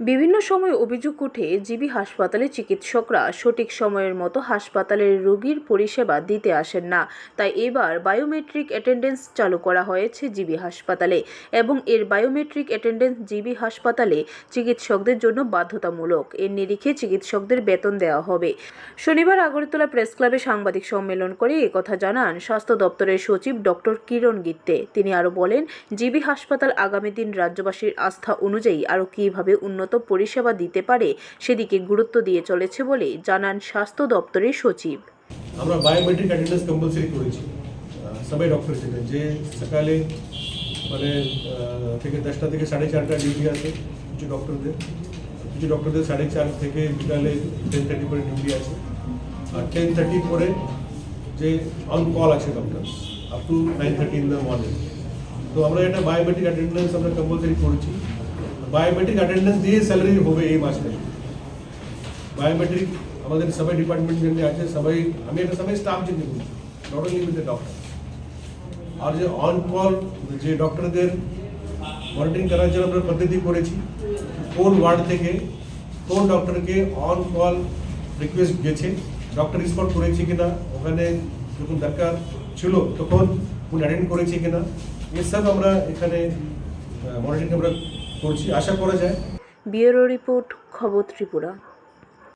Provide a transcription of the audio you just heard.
বিভিন্ন সময় অভিযোগ উঠে জিবি হাসপাতালে চিকিৎসকরা সঠিক সময়ের মতো হাসপাতালের রোগীর পরিষেবা দিতে আসেন না। তাই এবার বায়োমেট্রিক অ্যাটেন্ডেন্স চালু করা হয়েছে জিবি হাসপাতালে এবং এর বায়োমেট্রিক অ্যাটেন্ডেন্স জিবি হাসপাতালে চিকিৎসকদের জন্য বাধ্যতামূলক। এর নিরিখে চিকিৎসকদের বেতন দেওয়া হবে। শনিবার আগরতলা প্রেস ক্লাবে সাংবাদিক সম্মেলন করে কথা জানান স্বাস্থ্য দপ্তরের সচিব ডক্টর কিরণ গিত্তে তিনি আরও বলেন, জিবি হাসপাতাল আগামী দিন রাজ্যবাসীর আস্থা অনুযায়ী আরও কীভাবে উন্নত পরিষেবা দিতে পারে, সেদিকে গুরুত্ব দিয়ে চলেছে বলে জানান স্বাস্থ্য দপ্তরের সচিব। আমরা বায়োমেট্রিক অ্যাটেন্ডেন্স কম্পালসারি করেছি। সবাই ডক্টর থেকে যে সকালে মানে থেকে দশটা থেকে সাড়ে চারটা ডিউটি আছে কিছু ডক্টরদের কিছু ডক্টরদের সাড়ে চার থেকে বিকালে টেন থার্টি পরে ডিউটি আছে। আর টেন থার্টি পরে যে অন কল আছে doctor up to nine thirty in the morning তো আমরা এটা বায়োমেট্রিক অ্যাটেন্ডেন্স আমরা কম্পালসারি করেছি। বায়োমেট্রিক অ্যাটেন্ডেন্স দিয়ে স্যালারি হবে এই মাসে বায়োমেট্রিক আমাদের সবাই ডিপার্টমেন্ট জন্য আছে সবাই আমি এটা সবাই স্টাফ জন্য বলছি নট অনলি উইথ ডক্টর আর যে অন কল যে ডক্টরদের মনিটরিং করার জন্য আমরা পদ্ধতি করেছি কোন ওয়ার্ড থেকে কোন ডক্টরকে অন কল রিকোয়েস্ট গেছে ডক্টর রেসপন্ড করেছে কিনা ওখানে যখন দরকার ছিল তখন উনি অ্যাটেন্ড করেছে কিনা এসব আমরা এখানে মনিটরিং আমরা করছি আশা করা যায়। ব্যুরো রিপোর্ট খবর ত্রিপুরা।